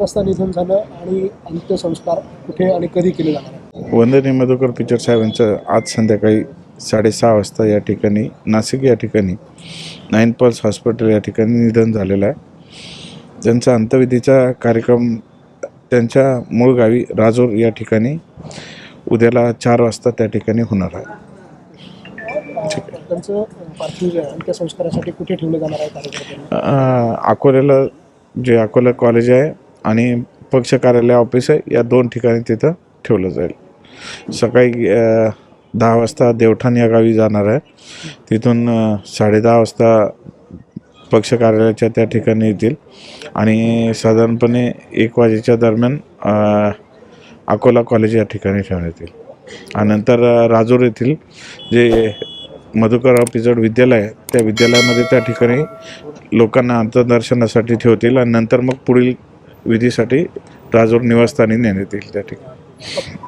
रस्ता निधन झालं आणि अंत्यसंस्कार कुठे आणि कधी केले जाणार वंदनी मधुकर पिक्चर साहेबांचं आज संध्याकाळी साडेसहा वाजता या ठिकाणी नाशिक या ठिकाणी नाईन पल्स हॉस्पिटल या ठिकाणी निधन झालेलं आहे. त्यांचा अंत्यविधीचा कार्यक्रम त्यांच्या मूळ गावी राजूर या ठिकाणी उद्याला चार वाजता त्या ठिकाणी होणार आहे. त्यांचं पार्थिव जे आहे, अंत्यसंस्कारासाठी कुठे ठेवलं जाणार आहे अ, अकोल्याला जे अकोला कॉलेज आहे आणि पक्ष कार्यालय ऑफिस आहे या दोन ठिकाणी तिथं ठेवलं जाईल. सकाळी अ, दहा वाजता देवठाण या गावी जाणार आहे. तिथून अ, साडेदहा वाजता पक्ष कार्यालयाच्या त्या ठिकाणी येतील. आणि साधारणपणे एक वाजेच्या दरम्यान अ, अकोला कॉलेज या ठिकाणी ठेवण्यात येईल. आणि नंतर अ, राजूर येथील जे मधुकरराव पिचड विद्यालय आहे. त्या विद्यालयामध्ये त्या ठिकाणी लोकांना अंतदर्शनासाठी ठेवतील आणि नंतर मग पुढील विधीसाठी राजूर निवासस्थानी नेण्यात येईल त्या ठिकाणी.